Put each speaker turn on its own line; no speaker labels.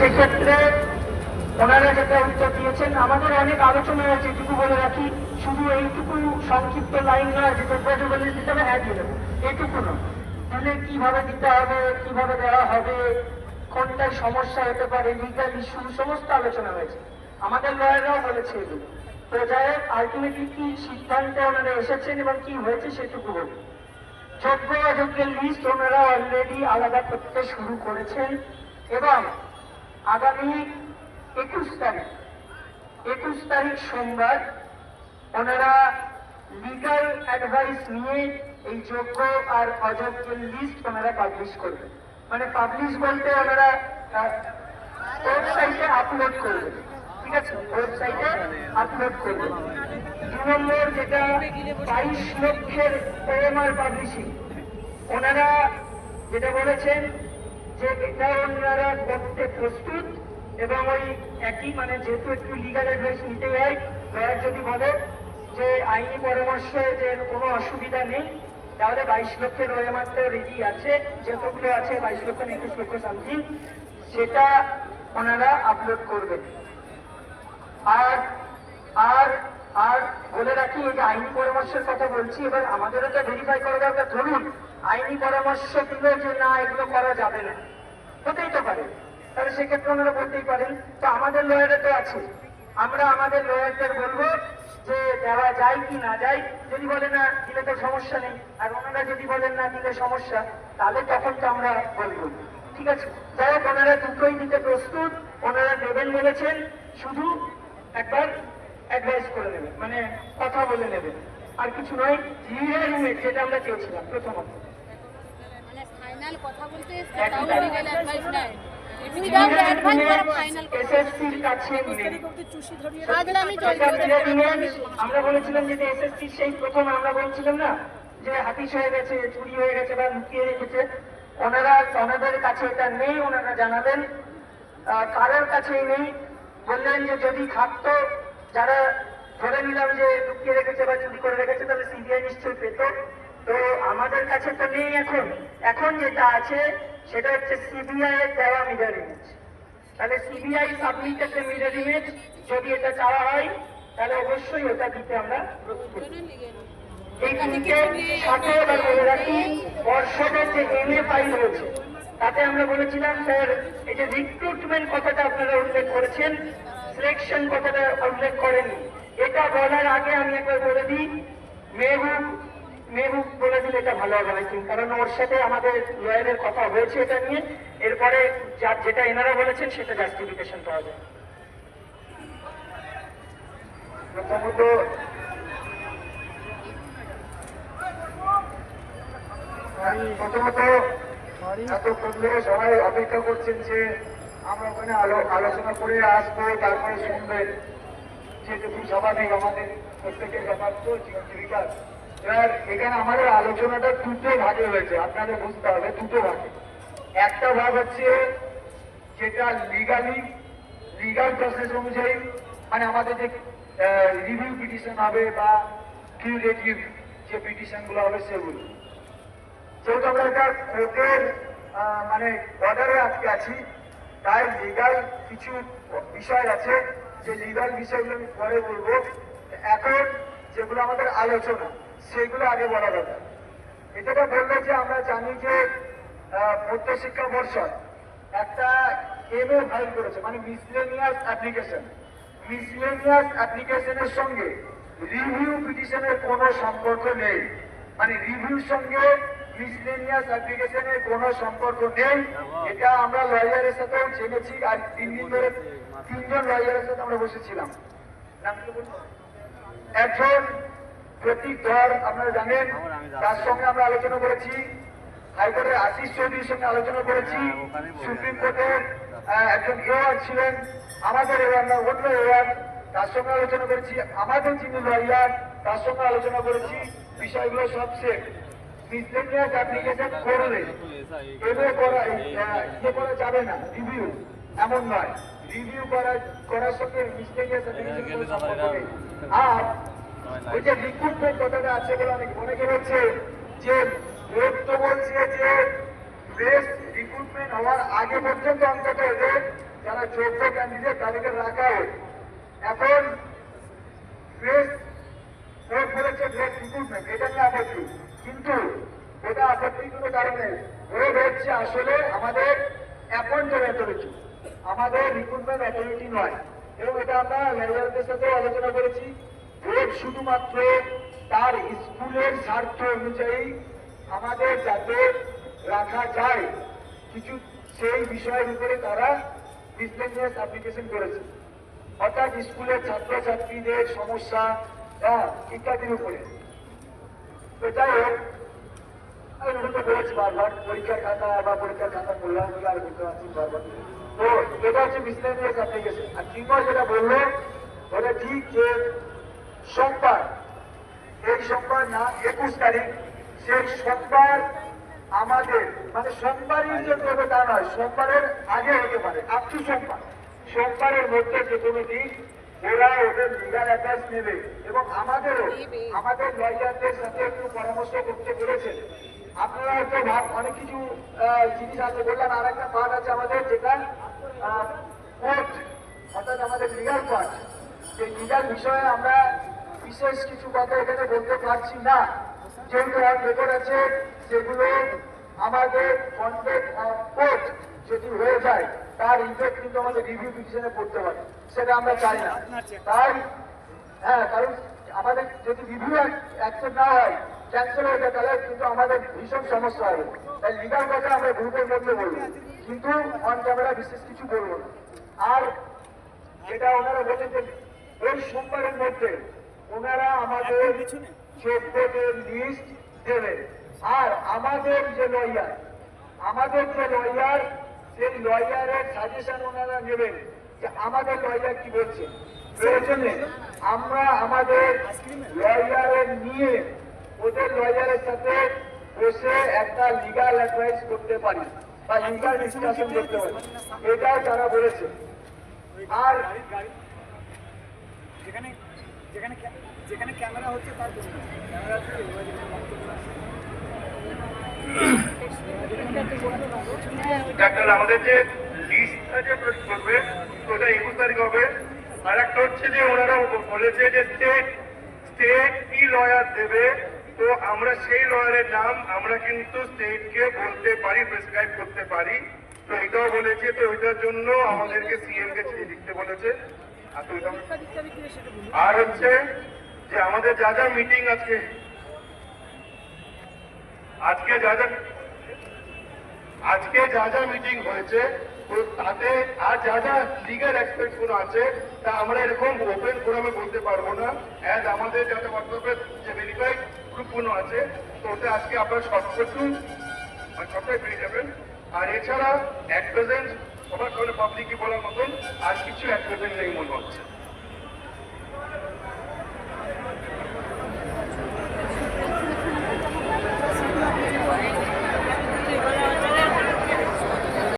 সেক্ষেত্রে ওনারা যেটা উত্তর দিয়েছেন, আমাদের অনেক আলোচনা হয়েছে এটুকু বলে রাখি, শুধু এইটুকু সংক্ষিপ্ত লাইন নয় যে যোগ্য বলে দিতে হবে হ্যাঁ দিয়ে দেবো এইটুকু নয় তাহলে কীভাবে দিতে হবে, কীভাবে দেওয়া হবে কোনটায় সমস্যা হতে পারে লিগাল ইস্যু সমস্ত আলোচনা হয়েছে। আমাদের লয়াররাও বলেছে এগুলো। তো যাই আলটিমেটলি কি সিদ্ধান্তে ওনারা এসেছেন এবং কি হয়েছে সেটুকু বলুন। যোগ্য অযোগ্যের লিস্ট ওনারা অলরেডি আলাদা করতে শুরু করেছেন এবং আগামী একুশ তারিখ। একুশ তারিখ সোমবার ওনারা লিগাল অ্যাডভাইস নিয়ে এই যোগ্য আর অযোগ্যের লিস্ট ওনারা পাবলিশ করবেন। মানে পাবলিশ বলতে ওনারা ওয়েবসাইটে আপলোড করবেন। ঠিক আছে? ওয়েবসাইটে আপলোড করবেন। দু নম্বর যেটা বাইশ লক্ষের ওএমআর পাবলিশিং ওনারা যেটা বলেছেন যে এটা ওনারা করতে প্রস্তুত, এবং ওই একই মানে যেহেতু একটু লিগাল অ্যাডভাইস নিতে হয় লয়ার যদি বলে যে আইনি পরামর্শে যে কোনো অসুবিধা নেই, তাহলে বাইশ লক্ষের ওএমআর তো রেডি আছে, যতগুলো আছে বাইশ লক্ষ একুশ লক্ষ সামথিং সেটা ওনারা আপলোড করবেন। আর আর আর বলে রাখি এই যে আইনি পরামর্শের কথা বলছি, এবার আমাদেরও তো ভেরিফাই করা দরকার, ধরুন, আইনি পরামর্শ দিল যে না, এগুলো করা যাবে না। হতেই তো পারে। তাহলে সেক্ষেত্রে ওনারা বলতেই পারেন, তো আমাদের লয়ারে তো আছে। আমরা আমাদের লয়ারদের বলব যে দেওয়া যায় কি না যায়, যদি বলে না, দিলে তো সমস্যা নেই। আর ওনারা যদি বলেন না, দিলে সমস্যা, তাহলে তখন তো আমরা বলব। ঠিক আছে? যাই হোক, ওনারা দুটোই দিতে প্রস্তুত, ওনারা দেবেন বলেছেন। শুধু একবার অ্যাডভাইস করে নেবেন মানে কথা বলে নেবেন আর কিছু নয় রুমে যেটা আমরা চেয়েছিলাম প্রথমত
মানে
আমরা বলেছিলাম যে এসএসসি সেই প্রথম আমরা বলছিলাম না যে হাতিশ হয়ে গেছে চুরি হয়ে গেছে বা লুকিয়ে রেখেছে। ওনারা ওনাদের কাছে এটা নেই ওনারা জানাবেন। আহ, কারোর কাছেই নেই। বললেন যে যদি থাকতো যারা ধরে নিলাম যে লুকিয়ে রেখেছে বা চুরি করে রেখেছে, তাহলে সিবিআই নিশ্চয়ই পেত। তো আমাদের কাছে তো নেই এখন। এখন যেটা আছে, সেটা হচ্ছে সিবিআই এর দেওয়া মিডার ইমেজ তাহলে সিবিআই সাবমিটেড মিরর ইমেজ যদি এটা চাওয়া হয়, তাহলে অবশ্যই ওটা দিতে আমরা প্রস্তুত এই তিনটে সাথে এবার বলে রাখি। পর্ষদের যে এম এ ফাইল রয়েছে তাতে আমরা বলেছিলাম, স্যার, এই যে রিক্রুটমেন্ট কথাটা আপনারা উল্লেখ করেছেন সিলেকশন কথাটা উল্লেখ করেননি। এটা বলার আগে আমি একবার বলে দিই, মেহবুব মেহবুব বলে দিলে এটা ভালো হবে কিন্তু কারণ ওর সাথে আমাদের লয়ারের কথা হয়েছে এটা নিয়ে। এরপরে যা যেটা এনারা বলেছেন, সেটা জাস্টিফিকেশন পাওয়া যায়। প্রথমত প্রথমত এতক্ষণ ধরে সবাই অপেক্ষা করছেন যে আমরা ওখানে আলো- আলোচনা করে আসব, তারপরে শুনবেন। যেটুকু নেই আমাদের প্রত্যেকের ব্যাপার তো জীবন এবার এখানে আমাদের আলোচনাটা দুটো ভাগে হয়েছে, আপনাদের বুঝতে হবে, দুটো ভাগে। একটা ভাগ হচ্ছে যেটা লিগালি লিগাল প্রসেস অনুযায়ী মানে আমাদের যে রিভিউ পিটিশন হবে বা কিউরেটিভ যে পিটিশনগুলো হবে সেগুলো। যেহেতু আমরা একটা কোর্টের মানে অর্ডারে আজকে আছি, তাই লিগাল কিছু বিষয় আছে, যে লিগাল বিষয়গুলো আমি পরে বলব। এখন যেগুলো আমাদের আলোচনা, সেগুলো আগে বলা দরকার এটা বলল যে আমরা জানি যে মধ্যশিক্ষা পর্ষদ একটা এম এ ফাইল করেছে মানে মিসলেনিয়াস অ্যাপ্লিকেশন মিসলেনিয়াস অ্যাপ্লিকেশনের সঙ্গে রিভিউ পিটিশনের কোনো সম্পর্ক নেই। মানে রিভিউর সঙ্গে মিসলেনিয়াস অ্যাপ্লিকেশনের কোনো সম্পর্ক নেই। এটা আমরা লয়ারের সাথেও জেনেছি আর তিন দিন ধরে তিনজন লয়ারের সাথে আমরা বসেছিলাম। একজন প্রতীক ধর, আপনারা জানেন, তার সঙ্গে আমরা আলোচনা করেছি। হাইকোর্টের আশিস চৌধুরীর সঙ্গে আলোচনা করেছি। সুপ্রিম কোর্টের একজন এওয়ার ছিলেন, আমাদের এওয়ার না, অন্য এওয়ার তার সঙ্গে আলোচনা করেছি। আমাদের যিনি লয়ার তার সঙ্গে আলোচনা করেছি। বিষয়গুলো সব সেম মিসলেনিয়াস অ্যাপ্লিকেশন করলে এগুলো করা ইয়ে করা যাবে না। রিভিউ এমন নয়। রিভিউ করা করার সঙ্গে মিসলেনিয়াস অ্যাপ্লিকেশন সম্পর্ক নেই। আর ওই যে রিক্রুটমেন্ট কথাটা আছে বলে অনেক অনেকে বলছে যে বোর্ড তো বলছে যে বেস্ট রিক্রুটমেন্ট হওয়ার আগে পর্যন্ত অন্তত এদের যারা
মানে চোদ্দ ক্যান্ডিডেট তাদেরকে রাখা হয় এখন কোর্ট বলেছে গ্রেস রিক্রুটমেন্ট এটা নিয়ে আপত্তি কিন্তু এটা আপত্তি কোনো কারণে। ওরা বলছে আসলে আমাদের অ্যাপয়েন্টেড অথরিটি আমাদের রিক্রুটমেন্ট অথরিটি নয়। এবং এটা আমরা ম্যানেজারদের সাথে আলোচনা করেছি। বোর্ড শুধুমাত্র তার স্কুলের স্বার্থ অনুযায়ী আমাদের যাতে রাখা যায়, কিছু সেই বিষয়ের উপরে তারা বিজনেস অ্যাপ্লিকেশন করেছে। অর্থাৎ স্কুলের ছাত্রছাত্রীদের সমস্যা হ্যাঁ ইত্যাদির উপরে। যাই হোক। আমি ওগুলো বলেছি বারবার, পরীক্ষার খাতা বা পরীক্ষার খাতা মূল্যায়ন করে আর বলতে পারছি বারবার। তো এটা হচ্ছে বিজনেস অ্যাপ্লিকেশন আর তিনবার যেটা বলল? ওটা ঠিক যে সোমবার, এই সোমবার না, একুশ তারিখ, সেই সোমবার আমাদের মানে সোমবারই যে দেবে তা নয়, সোমবারের আগে হতে পারে আপ টু সোমবার। সোমবারের মধ্যে যে কোনো দিন ওরা ওদের লিগাল অ্যাটাচ নেবে। এবং আমাদেরও আমাদের লয়ারদের সাথে একটু পরামর্শ করতে পেরেছেন। আপনারা হয়তো ভাব অনেক কিছু জিনিস আছে বললাম আর একটা পার্ট আছে আমাদের যেটা কোর্ট অর্থাৎ আমাদের লিগাল পার্ট সেই লিগাল বিষয়ে আমরা বিশেষ কিছু কথা এখানে বলতে পারছি না। যেহেতু অন রেকর্ড আছে সেগুলো আমাদের কন্টেক্ট অফ কোর্ট যদি হয়ে যায় তার ইফেক্ট কিন্তু আমাদের রিভিউ পিটিশনে পড়তে পারে। সেটা আমরা চাই না। তাই হ্যাঁ কারণ আমাদের যদি রিভিউ অ্যাকসেপ্ট না হয় ক্যান্সেল হয়ে যায় তাহলে কিন্তু আমাদের ভীষণ সমস্যা হবে। তাই লিগাল কথা আমরা গ্রুপের মধ্যে বলব। কিন্তু অন ক্যামেরা বিশেষ কিছু বলব না। আর যেটা ওনারা বলেছেন ওই সোমবারের মধ্যে ওনারা আমাদের চোদ্দদের লিস্ট দেবেন। আর আমাদের যে লয়ার আমাদের যে লয়ার সেই লয়ারের সাজেশন ওনারা নেবেন। যে আমাদের লয়ার কি বলছে? প্রয়োজনে আমরা আমাদের লয়ারের নিয়ে ওদের লয়ারের সাথে বসে একটা লিগাল অ্যাডভাইস করতে পারি বা লিগাল ডিসকাশন করতে পারি। এটাও তারা বলেছে। আর
যেখানে যেখানে যেখানে ক্যামেরা হচ্ছে তার জন্য। ক্যামেরা।
ডাক্তার আমাদের যে যে প্রস্তুত করবে, ওটা একুশ তারিখ হবে। আর একটা হচ্ছে যে ওনারা বলেছে যে স্টেট স্টেট কি লয়ার দেবে, তো আমরা সেই লয়ারের নাম আমরা কিন্তু স্টেটকে বলতে পারি প্রেসক্রাইব করতে পারি। তো এটাও বলেছে, তো ওইটার জন্য আমাদেরকে সিএম কে চিঠি লিখতে বলেছে। আর হচ্ছে যে আমাদের যা যা মিটিং আছে আজকে যা যা আজকে যা যা মিটিং হয়েছে তাতে আর যা যা লিগাল এক্সপেক্টগুলো আছে, তা আমরা এরকম ওপেন ফোরামে বলতে পারব না। অ্যাজ আমাদের যাতে বক্তব্যের যে ভেরিফাইড গ্রুপগুলো আছে, তো ওটা আজকে আপনার সবকিছু মানে সবটাই পেয়ে যাবেন। আর এছাড়া এক প্রেজেন্ট সবার সামনে পাবলিকই বলার মতন, আর কিছু এক প্রেজেন্ট নেই মনে হচ্ছে।